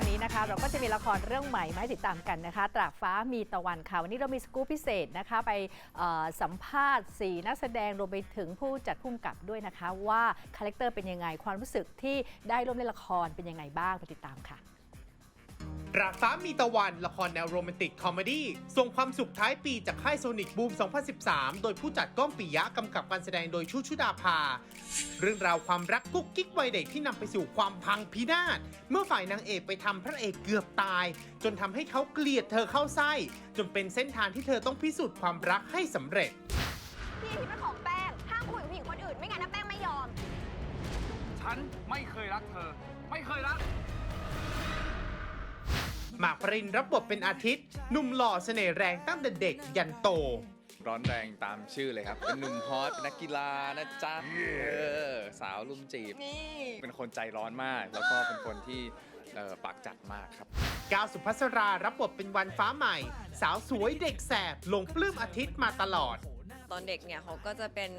างนี้นะคะ เราก็จะมีละครเรื่องใหม่มาให้ติดตามกันนะคะ ตราบฟ้ามีตะวันค่ะ วันนี้เรามีสกู๊ปพิเศษนะคะ ไปสัมภาษณ์สีนักแสดงรวมไปถึงผู้จัดผู้กำกับด้วยนะคะ ว่าคาแรคเตอร์เป็นยังไงความรู้สึกที่ได้ร่วมเล่นละครเป็นยังไงบ้างไปติดตามค่ะ ราฟ้ามีตะวันละครแนวโรแมนติกคอมเมดี้ส่งความสุขท้ายปีจากค่ายโซนิกบูม 2013 โดยผู้จัดก้องปิยะกำกับการแสดงโดยชุชุดาภา เรื่องราวความรักกุ๊กกิ๊กวัยเด็กที่นำไปสู่ความพังพินาศ เมื่อฝ่ายนางเอกไปทำพระเอกเกือบตาย จนทำให้เขาเกลียดเธอเข้าไส้ จนเป็นเส้นทางที่เธอต้องพิสูจน์ความรักให้สำเร็จพี่ที่เป็นของแป้งห้ามคุยกับผู้หญิงคนอื่นไม่งั้นนะแป้งไม่ยอม ฉันไม่เคยรักเธอ ไม่เคยรัก หมากปรินรับบทเป็นอาทิตย์หนุ่มหล่อเสน่ห์แรงตั้งแต่เด็กยันโต ร้อนแรงตามชื่อเลยครับ เป็นหนุ่มฮอตเป็นนักกีฬานะจ๊ะเออสาวลุมจีบเป็นคนใจร้อนมาก แล้วก็เป็นคนที่เอ่อปากจัดมากครับ ก้าวสุภัสรารับบทเป็นวันฟ้าใหม่ สาวสวยเด็กแสบหลงปลื้มอาทิตย์มาตลอด ตอนเด็กเนี่ยเขาก็จะเป็น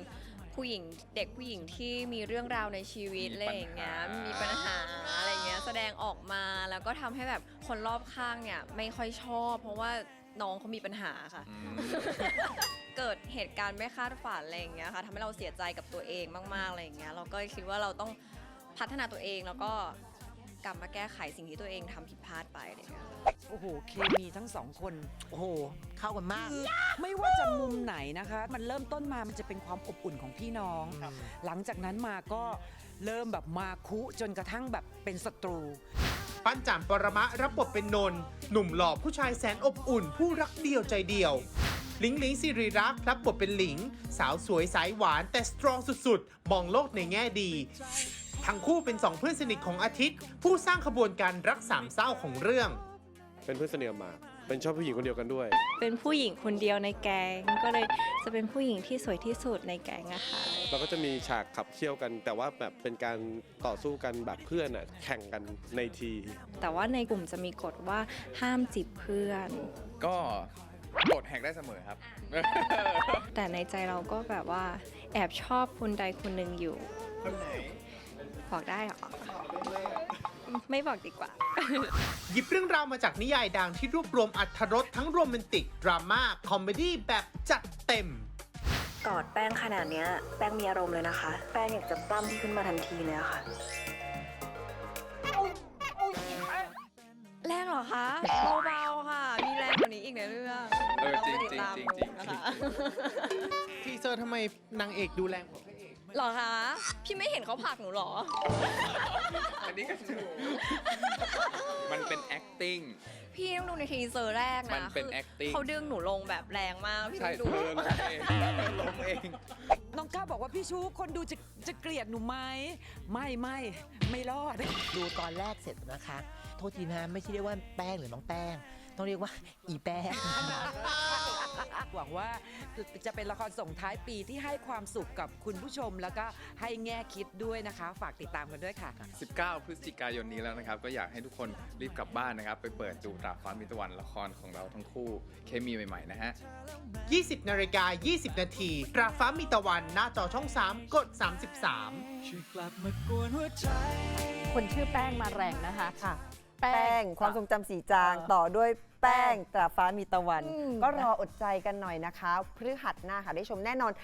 ผู้หญิงเด็กผู้หญิงที่มีเรื่องราวในชีวิตมีอะไรอย่างเงี้ยปัญหามีมีปัญหาอะไรอย่างเงี้ยแสดงออกมาแล้วก็ทำให้แบบคนรอบข้างเนี่ยไม่ค่อยชอบ เพราะว่าน้องเขามีปัญหาค่ะอืมเกิดเหตุการณ์ไม่คาดฝันอะไรอย่างเงี้ยค่ะทำให้เราเสียใจกับตัวเองมากๆอะไรอย่างเงี้ยเราก็คิดว่าเราต้องพัฒนาตัวเองแล้วก็ กลับมาแก้ไขสิ่งที่ตัวเองทำผิดพลาดไปอะไรอย่างเงี้ยค่ะ โอ้โห เคมีทั้งสองคนโอ้โห เข้ากันมาก คือไม่ว่าจะมุมไหนนะคะ มันเริ่มต้นมามันจะเป็นความอบอุ่นของพี่น้อง หลังจากนั้นมาก็เริ่มแบบมาคุจนกระทั่งแบบเป็นศัตรู ปั้นจันปรมะรับบทเป็นนนท์หนุ่มหล่อผู้ชายแสนอบอุ่น ผู้รักเดียวใจเดียว หลิงหลิงสิริรักษ์รับบทเป็นหลิง สาวสวยสายหวานแต่สตรองสุดๆ มองโลกในแง่ดี ทั้งคู่เป็นสองเพื่อนสนิทของอาทิตย์ ผู้สร้างขบวนการรักสามเศร้าของเรื่อง เป็นเพื่อนสนิทกับหมากเป็นชอบผู้หญิงคนเดียวกันด้วย เป็นผู้หญิงคนเดียวในแก๊งก็เลยจะเป็นผู้หญิงที่สวยที่สุดในแก๊งอะค่ะ เราก็จะมีฉากขับเคี่ยวกัน แต่ว่าแบบเป็นการต่อสู้กันแบบเพื่อนอะแข่งกันในที แต่ว่าในกลุ่มจะมีกฎว่าห้ามจีบเพื่อน ก็กดแหกได้เสมอครับ แต่ในใจเราก็แบบว่าแอบชอบคนใดคนหนึ่งอยู่ คนไหน บอกได้เหรอ ไม่บอกดีกว่า หยิบเรื่องราวมาจากนิยายดังที่รวบรวมอัธรสทั้งโรแมนติก ดราม่า คอมเมดี้แบบจัดเต็ม กอดแป้งขนาดเนี้ย แป้งมีอารมณ์เลยนะคะ แป้งอยากจะปั้มที่ขึ้นมาทันทีเลยอะค่ะ แรงเหรอคะเบาๆค่ะ มีแรงกว่านี้อีกในเรื่องเออจริงต้ไปติดตามจริงจริงนะคะ ทีเซอร์ทำไมนางเอกดูแรงกว่าพระเอกเหรอคะ พี่ไม่เห็นเขาผลักหนูเหรอ อันนี้ก็ถูกมันเป็น acting พี่ต้องดูในทีเซอร์แรกมันะนเป็นคือ acting เขาดึงหนูลงแบบแรงมาก พี่ใช่ต้องเธดูอลงเองลงเอง น้องก้าวบอกว่าพี่ชูคนดูจะจะเกลียดหนูไหมไม่ไม่ไม่รอด ดูตอนแรกเสร็จนะคะ โทษทีนะไม่ใช่เรียกว่าแป้งหรือน้องแป้ง ต้องเรียกว่าอีแป้ง หวังว่าจะเป็นละครส่งท้ายปีที่ให้ความสุขกับคุณผู้ชม แล้วก็ให้แง่คิดด้วยนะคะ ฝากติดตามกันด้วยค่ะ 19 พฤศจิกายนนี้แล้วนะครับ ก็อยากให้ทุกคนรีบกลับบ้านนะครับ ไปเปิดดูตราฟ้ามิตรวันละครของเราทั้งคู่เคมีใหม่ๆนะฮะ 20นาฬิกา20 นาทีตราฟ้ามีตะวันหน้าจอช่อง 3 กด 33 คนชื่อแป้งมาแรงนะคะ ค่ะ แป้แป้งงความทรงจำสีจางเออต่อด้วยแป้งตราฟ้ามีตะวันอืมก็รออดใจกันหน่อยนะคะ พฤหัสหน้าค่ะได้ชมแน่นอน